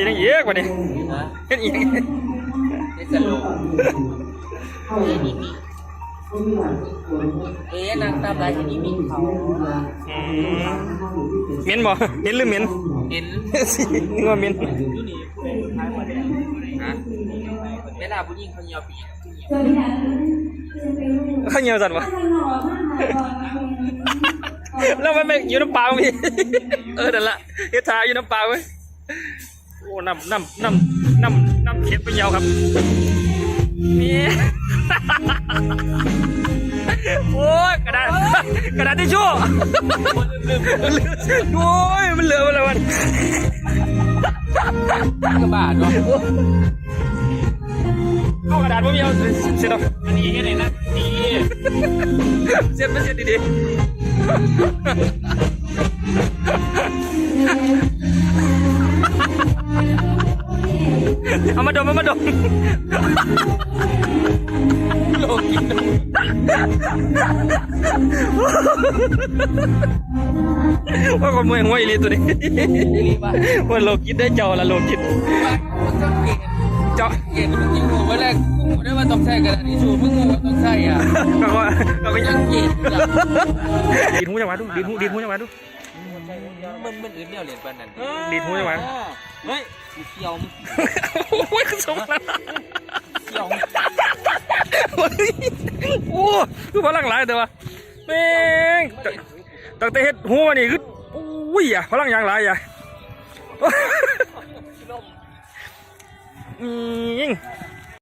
ทีนี้เยอะกว่านี้เฮ็ดอีกได้สรุปเอ๊ะนี่มีเอ๊ะนางตามลายที่นี่มีเขาอืมเหม็นบ่เห็นหรือเหม็นเห็นสินึกว่าเหม็นเวลาผู้หญิงเขาเหี่ยวปีกข้าเหนียวสั่นบ่แล้วมันไม่อยู่น้ำเปล่าพี่เออนั่นละเฮ็ดทาอยู่น้ำเปล่าเว้ย อ้น้ำน้ำน้ำน้ำน้ำเค็มไปยาวครับนี่โอ้ยกระดาษกระดาษทิชชู่โอ้ยมันเหลือมาแล้วมันกระบาดเนาะเอากระดาษผมเอาเสร็จแล้วอันนี้ยังไงนะดีเสร็จไม่เสร็จดีๆ เอามาดมเอามาดมโลกินว่าคนมวยหัวอีหลีตัวนี้รีบว่าว่าโลกิดได้เจ้าละโลกิดมันต้องเก่งเจ้าเก่งมันจริงหนูเวลากูได้ว่าต้องใช้กระดาษทิชชู่มึงงูว่าต้องใช้อะก็ว่าก็ไม่ยัยังงเก่งอะดีดหูจังหวะดูดีดหูดีดหูจังหวะดู มันมันอื่นเดียวเหรียญปานนั้นดีดหูจังหวะ เฮ้ยกูเกี่ยวมึงโอ้ยคือสมแล้วเกี่ยวมึงโอ้คือพลังหลายแต่ว่าแม่งตั้งแต่เฮ็ดหัวนี่คืออุ้ยอะพลังอย่างหลายอะอืม